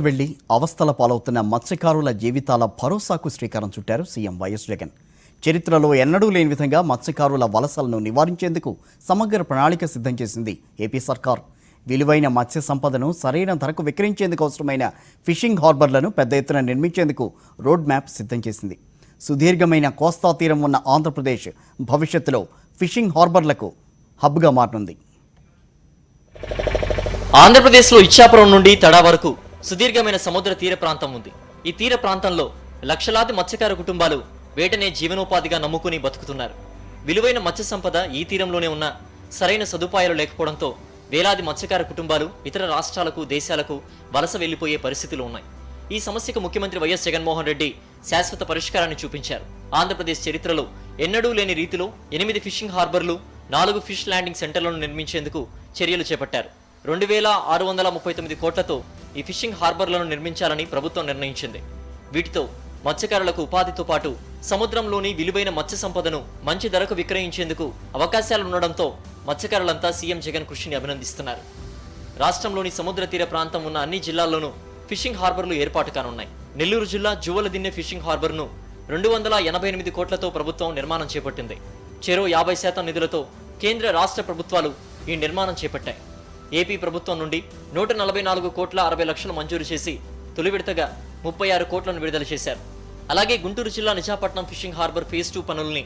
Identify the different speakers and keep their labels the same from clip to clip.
Speaker 1: వెళ్ళి అవస్థల పాలవుతున్న మత్స్యకారుల జీవితాల భరోసాకు శ్రీకారం చుట్టారు సీఎం వైఎస్ జగన్. చరిత్రలో ఎన్నడూ లేని విధంగా మత్స్యకారుల వలసలను నివారించేందుకు సమగ్ర ప్రణాళిక సిద్ధం చేసింది ఏపీ సర్కార్. విలువైన మత్స్య సంపదను సరైన ధరకు విక్రయించేందుకు అవసరమైన ఫిషింగ్ హార్బర్లను పెద్ద ఎత్తున నిర్మించేందుకు రోడ్ మ్యాప్ సిద్ధం చేసింది. సుదీర్ఘమైన కోస్తా తీరం ఉన్న ఆంధ్రప్రదేశ్ భవిష్యత్తులో ఫిషింగ్ హార్బర్లకు హబ్గా మారనుంది.
Speaker 2: ఆంధ్రప్రదేశ్లో ఇచ్చాపురం నుండి తడా వరకు సుదీర్ఘమైన సముద్ర తీర ప్రాంతం ఉంది. ఈ తీర ప్రాంతంలో లక్షలాది మత్స్యకార కుటుంబాలు వేటనే జీవనోపాధిగా నమ్ముకుని బతుకుతున్నారు. విలువైన మత్స్య సంపద ఈ తీరంలోనే ఉన్న సరైన సదుపాయాలు లేకపోవడంతో వేలాది మత్స్యకార కుటుంబాలు ఇతర రాష్ట్రాలకు దేశాలకు వలస వెళ్ళిపోయే పరిస్థితులు ఉన్నాయి. ఈ సమస్యకు ముఖ్యమంత్రి వైఎస్ జగన్మోహన్ రెడ్డి శాశ్వత పరిష్కారాన్ని చూపించారు. ఆంధ్రప్రదేశ్ చరిత్రలో ఎన్నడూ లేని రీతిలో ఎనిమిది ఫిషింగ్ హార్బర్లు నాలుగు ఫిష్ ల్యాండింగ్ సెంటర్లను నిర్మించేందుకు చర్యలు చేపట్టారు. రెండు వేల ఆరు వందల ముప్పై తొమ్మిది కోట్లతో ఈ ఫిషింగ్ హార్బర్లను నిర్మించాలని ప్రభుత్వం నిర్ణయించింది. వీటితో మత్స్యకారులకు ఉపాధితో పాటు సముద్రంలోని విలువైన మత్స్య సంపదను మంచి ధరకు విక్రయించేందుకు అవకాశాలుండడంతో మత్స్యకారులంతా సీఎం జగన్ కృషిని అభినందిస్తున్నారు. రాష్ట్రంలోని సముద్ర తీర ప్రాంతం ఉన్న అన్ని జిల్లాల్లోనూ ఫిషింగ్ హార్బర్లు ఏర్పాటు కానున్నాయి. నెల్లూరు జిల్లా జువ్వలదిన్నె ఫిషింగ్ హార్బర్ను రెండు వందల ఎనభై ఎనిమిది కోట్లతో ప్రభుత్వం నిర్మాణం చేపట్టింది. చెరో యాభై శాతం నిధులతో కేంద్ర రాష్ట్ర ప్రభుత్వాలు ఈ నిర్మాణం చేపట్టాయి. ఏపీ ప్రభుత్వం నుండి నూట నలభై నాలుగు కోట్ల అరవై లక్షలు మంజూరు చేసి తొలి విడతగా ముప్పై ఆరు కోట్లను విడుదల చేశారు. అలాగే గుంటూరు జిల్లా Nizampatnam fishing harbour phase two పనుల్ని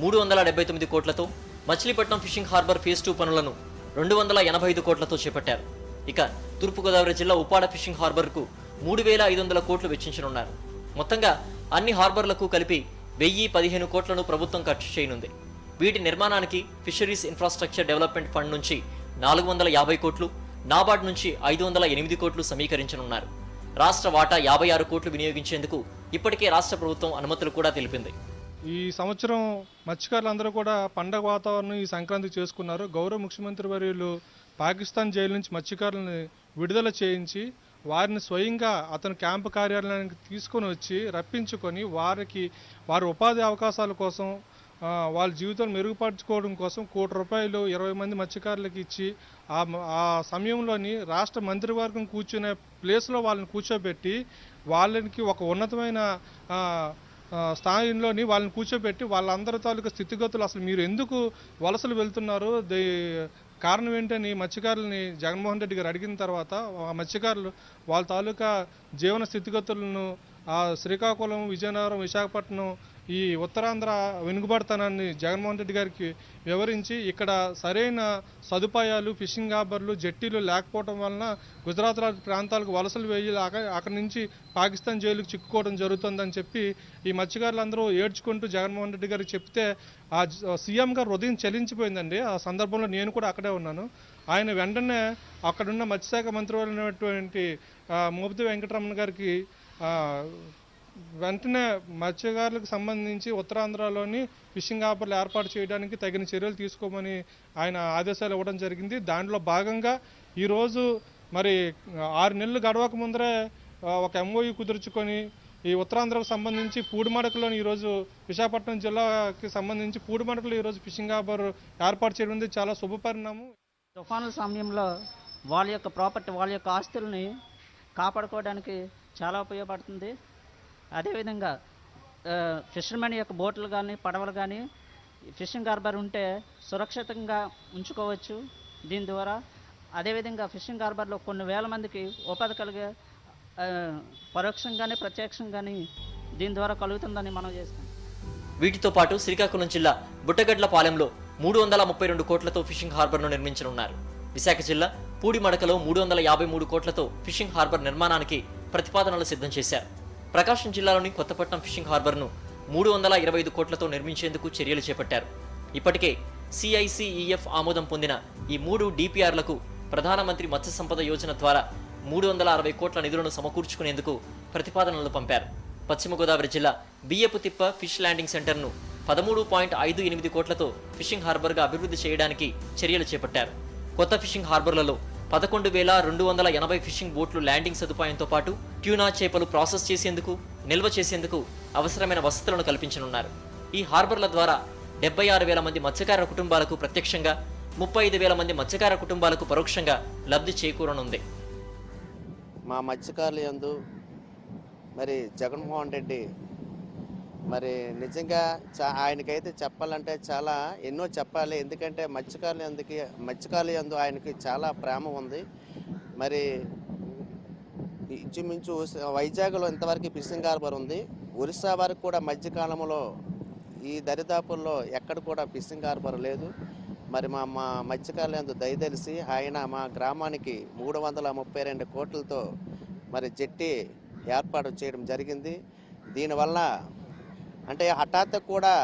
Speaker 2: మూడు వందల డెబ్బై తొమ్మిది కోట్లతో Machilipatnam fishing harbour phase two పనులను రెండు వందల ఎనభై ఐదు కోట్లతో చేపట్టారు. ఇక తూర్పుగోదావరి జిల్లా ఉప్పాడ ఫిషింగ్ హార్బర్కు మూడు వేల ఐదు వందల కోట్లు వెచ్చించనున్నారు. మొత్తంగా అన్ని హార్బర్లకు కలిపి వెయ్యి పదిహేను కోట్లను ప్రభుత్వం ఖర్చు చేయనుంది. వీటి నిర్మాణానికి ఫిషరీస్ ఇన్ఫ్రాస్ట్రక్చర్ డెవలప్మెంట్ ఫండ్ నుంచి నాలుగు వందల యాభై కోట్లు నాబార్డ్ నుంచి ఐదు వందల ఎనిమిది కోట్లు సమీకరించనున్నారు. రాష్ట్ర వాటా యాభై ఆరు కోట్లు వినియోగించేందుకు ఇప్పటికే రాష్ట్ర ప్రభుత్వం అనుమతులు కూడా తెలిపింది.
Speaker 3: ఈ సంవత్సరం మత్స్యకారులందరూ కూడా పండగ వాతావరణం ఈ సంక్రాంతి చేసుకున్నారు. గౌరవ ముఖ్యమంత్రి వర్యులు పాకిస్తాన్ జైలు నుంచి మత్స్యకారులను విడుదల చేయించి వారిని స్వయంగా అతను క్యాంపు కార్యాలయానికి తీసుకొని వచ్చి రప్పించుకొని వారికి వారి ఉపాధి అవకాశాల కోసం వాళ్ళ జీవితం మెరుగుపరచుకోవడం కోసం కోటి రూపాయలు ఇరవై మంది మత్స్యకారులకు ఇచ్చి ఆ ఆ సమయంలోని రాష్ట్ర మంత్రివర్గం కూర్చునే ప్లేస్లో వాళ్ళని కూర్చోబెట్టి వాళ్ళకి ఒక ఉన్నతమైన స్థాయిలోని వాళ్ళని కూర్చోబెట్టి వాళ్ళందరి తాలూకా స్థితిగతులు అసలు మీరు ఎందుకు వలసలు వెళ్తున్నారు? దే కారణం ఏంటని మత్స్యకారులని జగన్మోహన్ రెడ్డి గారు అడిగిన తర్వాత ఆ మత్స్యకారులు వాళ్ళ తాలూకా జీవన స్థితిగతులను శ్రీకాకుళం విజయనగరం విశాఖపట్నం ఈ ఉత్తరాంధ్ర వెనుకబడతనాన్ని జగన్మోహన్ రెడ్డి గారికి వివరించి ఇక్కడ సరైన సదుపాయాలు ఫిషింగ్ హార్బర్లు జట్టీలు లేకపోవడం వలన గుజరాత్ ప్రాంతాలకు వలసలు వేయి అక్కడ అక్కడి నుంచి పాకిస్తాన్ జైలుకు చిక్కుకోవడం జరుగుతుందని చెప్పి ఈ మత్స్యకారులందరూ ఏడ్చుకుంటూ జగన్మోహన్ రెడ్డి గారికి చెప్తే ఆ సీఎం గారు హృదయం చలించిపోయిందండి. ఆ సందర్భంలో నేను కూడా అక్కడే ఉన్నాను. ఆయన వెంటనే అక్కడున్న మత్స్యశాఖ మంత్రి అయినటువంటి మోపితి వెంకటరమణ గారికి వెంటనే మత్స్యకారులకు సంబంధించి ఉత్తరాంధ్రలోని ఫిషింగ్ హార్బర్లు ఏర్పాటు చేయడానికి తగిన చర్యలు తీసుకోమని ఆయన ఆదేశాలు ఇవ్వడం జరిగింది. దాంట్లో భాగంగా ఈరోజు మరి ఆరు నెలలు గడవక ముందరే ఒక ఎంఓయు కుదుర్చుకొని ఈ ఉత్తరాంధ్రకు సంబంధించి పూడిమడకలోని ఈరోజు విశాఖపట్నం జిల్లాకి సంబంధించి పూడిమడకలో ఈరోజు ఫిషింగ్ హార్బర్ ఏర్పాటు చేయడం అనేది చాలా శుభపరిణామం
Speaker 4: తుఫానుల సమయంలో వాళ్ళ యొక్క ప్రాపర్టీ వాళ్ళ యొక్క ఆస్తుల్ని కాపాడుకోవడానికి చాలా ఉపయోగపడుతుంది. అదేవిధంగా ఫిషర్మెన్ యొక్క బోట్లు కానీ పడవలు కానీ ఫిషింగ్ హార్బర్ ఉంటే సురక్షితంగా ఉంచుకోవచ్చు దీని ద్వారా. అదేవిధంగా ఫిషింగ్ హార్బర్లో కొన్ని వేల మందికి ఉపాధి కలిగే పరోక్షంగానే ప్రత్యక్షంగానే దీని ద్వారా కలుగుతుందని మనం చేస్తాం
Speaker 2: వీటితో పాటు శ్రీకాకుళం జిల్లా బుట్టగడ్లపాలెంలో మూడు వందల ముప్పై రెండు కోట్లతో ఫిషింగ్ హార్బర్ను నిర్మించనున్నారు. విశాఖ జిల్లా పూడిమడకలో మూడు వందల యాభై మూడు కోట్లతో ఫిషింగ్ హార్బర్ నిర్మాణానికి ప్రతిపాదనలు సిద్ధం చేశారు. ప్రకాశం జిల్లాలోని కొత్తపట్నం ఫిషింగ్ హార్బర్ను మూడు వందల ఇరవై ఐదు కోట్లతో నిర్మించేందుకు చర్యలు చేపట్టారు. ఇప్పటికే సిఐసిఈఎఫ్ ఆమోదం పొందిన ఈ మూడు డిపిఆర్లకు ప్రధానమంత్రి మత్స్య సంపద యోజన ద్వారా మూడు వందల అరవై కోట్ల నిధులను సమకూర్చుకునేందుకు ప్రతిపాదనలు పంపారు. పశ్చిమ గోదావరి జిల్లా బియ్యపు తిప్ప ఫిష్ ల్యాండింగ్ సెంటర్ను పదమూడు పాయింట్ ఐదు ఎనిమిది కోట్లతో ఫిషింగ్ హార్బర్గా అభివృద్ధి చేయడానికి చర్యలు చేపట్టారు. కొత్త ఫిషింగ్ హార్బర్లలో పదకొండు వేల రెండు వందల ఎనభై ఫిషింగ్ బోట్లు ల్యాండింగ్ సదుపాయంతో పాటు ట్యూనా చేపలు ప్రాసెస్ చేసేందుకు నిల్వ చేసేందుకు అవసరమైన వసతులను కల్పించనున్నారు. ఈ హార్బర్ల ద్వారా డెబ్బై ఆరు వేల మంది మత్స్యకార కుటుంబాలకు ప్రత్యక్షంగా ముప్పై ఐదు వేల మంది మత్స్యకార కుటుంబాలకు పరోక్షంగా లబ్ధి చేకూరనుంది.
Speaker 5: మా మత్స్యకారుల యందు మరి జగన్మోహన్ రెడ్డి మరి నిజంగా చా ఆయనకైతే చెప్పాలంటే చాలా ఎన్నో చెప్పాలి. ఎందుకంటే మత్స్యకారుల ఎందుకు మత్స్యకారుల యందు ఆయనకి చాలా ప్రేమ ఉంది. మరి ఇంచుమించు వైజాగ్లో ఇంతవరకు ఫిషింగ్ హార్బర్ ఉంది. ఒరిస్సా వరకు కూడా మధ్యకాలంలో ఈ దరిదాపుల్లో ఎక్కడ కూడా ఫిషింగ్ హార్బర్ లేదు. మరి మా మా మత్స్యకారులందు దయదలిసి ఆయన మా గ్రామానికి మూడు వందల ముప్పై రెండు కోట్లతో మరి జట్టి ఏర్పాటు చేయడం జరిగింది. దీనివల్ల అంటే హఠాత్తు కూడా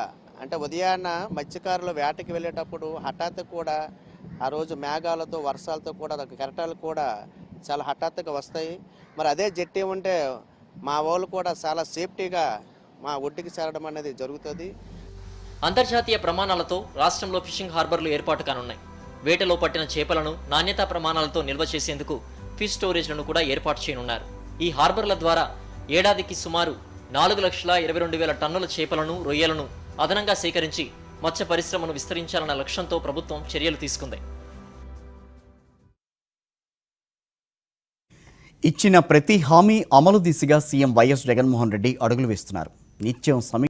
Speaker 5: అంటే ఉదయాన్న మత్స్యకారులు వేటకి వెళ్ళేటప్పుడు హఠాత్తు కూడా ఆ రోజు మేఘాలతో వర్షాలతో కూడా కెరటాలు కూడా చాలా హఠాత్తుగా వస్తాయి. మరి అదే జట్టి ఉంటే మా వాళ్ళు కూడా చాలా సేఫ్టీగా మా ఒడ్డుకి చేరడం అనేది జరుగుతుంది.
Speaker 2: అంతర్జాతీయ ప్రమాణాలతో రాష్ట్రంలో ఫిషింగ్ హార్బర్లు ఏర్పాటు కానున్నాయి. వేటలో పట్టిన చేపలను నాణ్యతా ప్రమాణాలతో నిల్వ చేసేందుకు ఫిష్ స్టోరేజ్లను కూడా ఏర్పాటు చేయనున్నారు. ఈ హార్బర్ల ద్వారా ఏడాదికి సుమారు నాలుగు లక్షల ఇరవై రెండు వేల టన్నుల చేపలను రొయ్యలను అదనంగా సేకరించి మత్స్య పరిశ్రమను విస్తరించాలన్న లక్ష్యంతో ప్రభుత్వం చర్యలు తీసుకుంది.
Speaker 1: ఇచ్చిన ప్రతి హామీ అమలు దిశగా సీఎం వైఎస్ జగన్మోహన్ రెడ్డి అడుగులు వేస్తున్నారు. నిత్యం సమీ